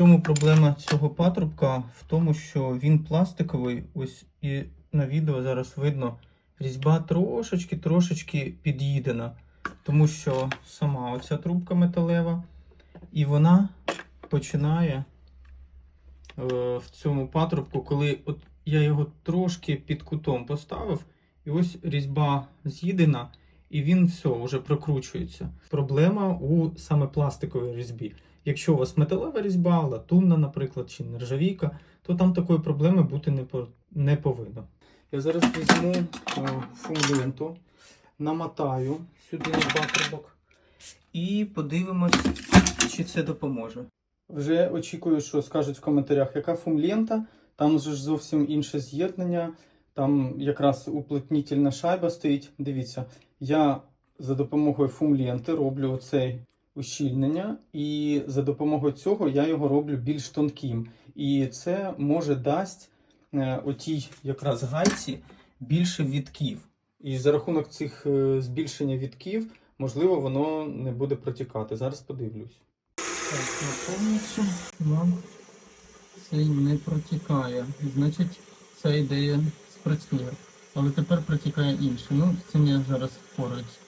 чому проблема цього патрубка? В тому, що він пластиковий, ось і на відео зараз видно, різьба трошечки, трошечки під'їдена, тому що сама оця трубка металева, і вона починає е, в цьому патрубку, коли от я його трошки під кутом поставив, і ось різьба з'їдена, і він все вже прокручується. Проблема у саме пластиковій різьбі. Якщо у вас металева різьба, латунна, наприклад, чи нержавійка, то там такої проблеми бути не, по- не повинно. Я зараз візьму е, фумленту, намотаю сюди на патрубок і подивимось, чи це допоможе. Вже очікую, що скажуть в коментарях, яка фумлента. Там же ж зовсім інше з'єднання. Там якраз уплотнітельна шайба стоїть. Дивіться, я за допомогою фумленти роблю оцей ущільнення, і за допомогою цього я його роблю більш тонким. І це може дасть е, отій якраз гайці більше відків. І за рахунок цих е, збільшення відків, можливо, воно не буде протікати. Зараз подивлюсь. Так, повністю нам цей не протікає. Значить, ця ідея спрацює. Але тепер протікає інше. Ну, з цим я зараз впораюсь.